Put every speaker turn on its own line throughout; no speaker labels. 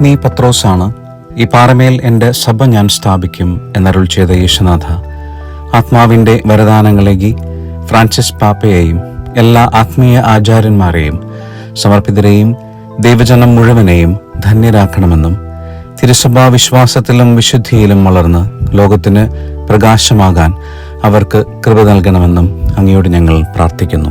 നീ പത്രോസാണ്. ഈ പാറമേൽ എന്റെ സഭ ഞാൻ സ്ഥാപിക്കും എന്നരുൾ ചെയ്ത യേശുനാഥ. ആത്മാവിന്റെ വരദാനങ്ങളേകി ഫ്രാൻസിസ് പാപ്പയെയും എല്ലാ ആത്മീയ ആചാര്യന്മാരെയും സമർപ്പിതരെയും ദൈവജനം മുഴുവനെയും ധന്യരാക്കണമെന്നും തിരുസഭാ വിശ്വാസത്തിലും വിശുദ്ധിയിലും വളർന്ന് ലോകത്തിന് പ്രകാശമാകാൻ അവർക്ക് കൃപ നൽകണമെന്നും അങ്ങയോട് ഞങ്ങൾ പ്രാർത്ഥിക്കുന്നു.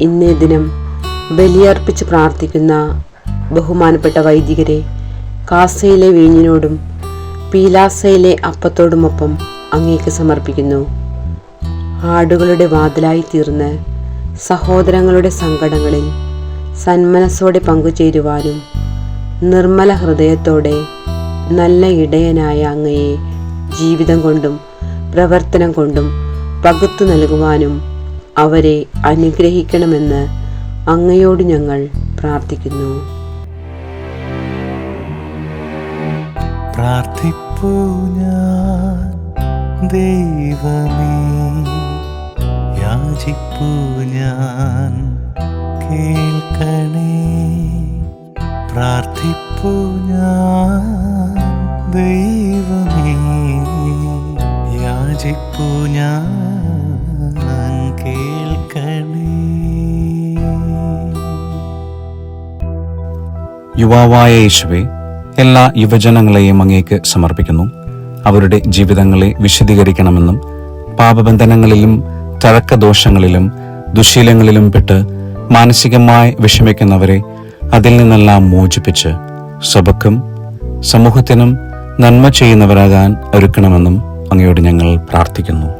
ഇന്നേ ദിനം ബലിയർപ്പിച്ച് പ്രാർത്ഥിക്കുന്ന ബഹുമാനപ്പെട്ട വൈദികരെ കാസയിലെ വീഞ്ഞിനോടും പീലാസയിലെ അപ്പത്തോടുമൊപ്പം അങ്ങേക്ക് സമർപ്പിക്കുന്നു. ആടുകളുടെ വാതിലായി തീർന്ന് സഹോദരങ്ങളുടെ സങ്കടങ്ങളിൽ സന്മനസ്സോടെ പങ്കുചേരുവാനും നിർമ്മല ഹൃദയത്തോടെ നല്ല ഇടയനായ അങ്ങയെ ജീവിതം കൊണ്ടും പ്രവർത്തനം കൊണ്ടും പകുത്തു നൽകുവാനും അവരെ അനുഗ്രഹിക്കണമെന്ന് അങ്ങയോട് ഞങ്ങൾ പ്രാർത്ഥിക്കുന്നു.
ദൈവമേ. യാചിപ്പൂ ദൈവമേ. യാചിപ്പൂ ഞാൻ
യുവാവായ യേശുവെ എല്ലാ യുവജനങ്ങളെയും അങ്ങേക്ക് സമർപ്പിക്കുന്നു. അവരുടെ ജീവിതങ്ങളെ വിശദീകരിക്കണമെന്നും പാപബന്ധനങ്ങളിലും തഴക്കദോഷങ്ങളിലും ദുശീലങ്ങളിലും പെട്ട് മാനസികമായി വിഷമിക്കുന്നവരെ അതിൽ നിന്നെല്ലാം മോചിപ്പിച്ച് സഭക്കും സമൂഹത്തിനും നന്മ ചെയ്യുന്നവരാകാൻ ഒരുക്കണമെന്നും അങ്ങയോട് ഞങ്ങൾ പ്രാർത്ഥിക്കുന്നു.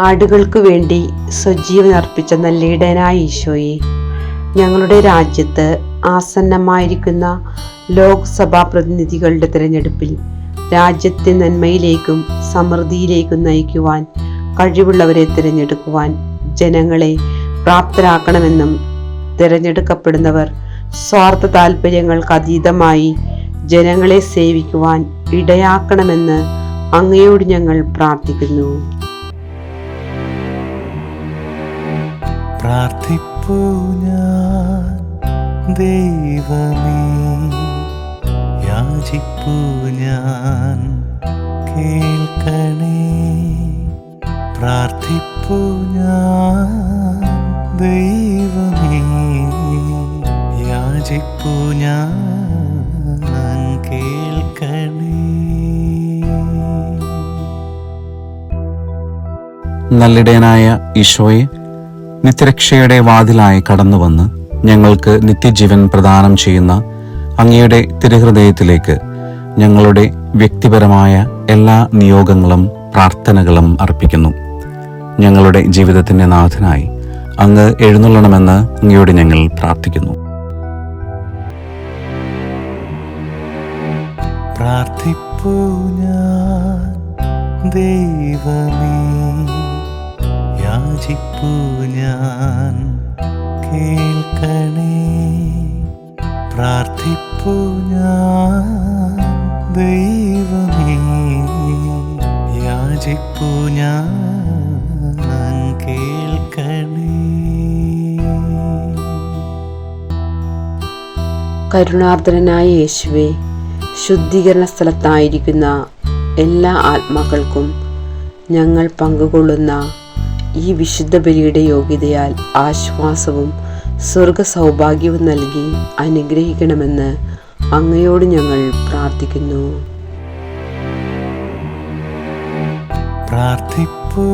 ആടുകൾക്ക് വേണ്ടി സജീവൻ അർപ്പിച്ച നല്ലീടനായ ഈശോയെ ഞങ്ങളുടെ രാജ്യത്ത് ആസന്നമായിരിക്കുന്ന ലോക്സഭാ പ്രതിനിധികളുടെ തിരഞ്ഞെടുപ്പിൽ രാജ്യത്തെ നന്മയിലേക്കും സമൃദ്ധിയിലേക്കും നയിക്കുവാൻ കഴിവുള്ളവരെ തിരഞ്ഞെടുക്കുവാൻ ജനങ്ങളെ പ്രാപ്തരാക്കണമെന്നും തിരഞ്ഞെടുക്കപ്പെടുന്നവർ സ്വാർത്ഥ താല്പര്യങ്ങൾക്ക് അതീതമായി ജനങ്ങളെ സേവിക്കുവാൻ ഇടയാക്കണമെന്ന് അങ്ങയോട് ഞങ്ങൾ പ്രാർത്ഥിക്കുന്നു.
പ്രാർത്ഥിപ്പൂ ഞാൻ. ദൈവമേ യാചിപ്പൂ ഞാൻ. കേൾക്കണേ പ്രാർത്ഥിപ്പൂ ഞാൻ. ദൈവമേ യാചിപ്പൂ ഞാൻ.
നല്ലിടയനായ ഈശോയെ നിത്യരക്ഷയുടെ വാതിലായി കടന്നുവന്ന് ഞങ്ങൾക്ക് നിത്യജീവൻ പ്രദാനം ചെയ്യുന്ന അങ്ങയുടെ തിരുഹൃദയത്തിലേക്ക് ഞങ്ങളുടെ വ്യക്തിപരമായ എല്ലാ നിയോഗങ്ങളും പ്രാർത്ഥനകളും അർപ്പിക്കുന്നു. ഞങ്ങളുടെ ജീവിതത്തിന്റെ നാഥനായി അങ്ങ് എഴുന്നള്ളണമെന്ന് അങ്ങയോട് ഞങ്ങൾ പ്രാർത്ഥിക്കുന്നു.
പ്രാർത്ഥിപ്പൂ ഞാൻ ദൈവമേ. യാചിപ്പൂ ഞാൻ. കേൾക്കണേ. പ്രാർത്ഥിപ്പൂ ഞാൻ. ദൈവമേ യാചിപ്പൂ ഞാൻ. കേൾക്കണേ.
കരുണാർദ്രനായ യേശുവെ ശുദ്ധീകരണ സ്ഥലത്തായിരിക്കുന്ന എല്ലാ ആത്മാക്കൾക്കും ഞങ്ങൾ പങ്കുകൊള്ളുന്ന ഈ വിശുദ്ധ ബലിയുടെ യോഗ്യതയാൽ ആശ്വാസവും സ്വർഗ സൗഭാഗ്യവും നൽകി അനുഗ്രഹിക്കണമെന്ന് അങ്ങയോട് ഞങ്ങൾ പ്രാർത്ഥിക്കുന്നു.
പ്രാർത്ഥിപ്പൂ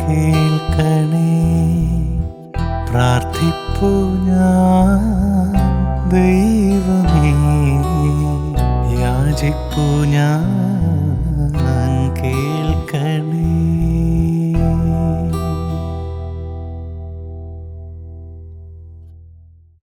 കേൾക്കണേ. ഞാൻ ദൈവമേ യാചിപ്പൂ ഞാൻ കേൾക്കണേ.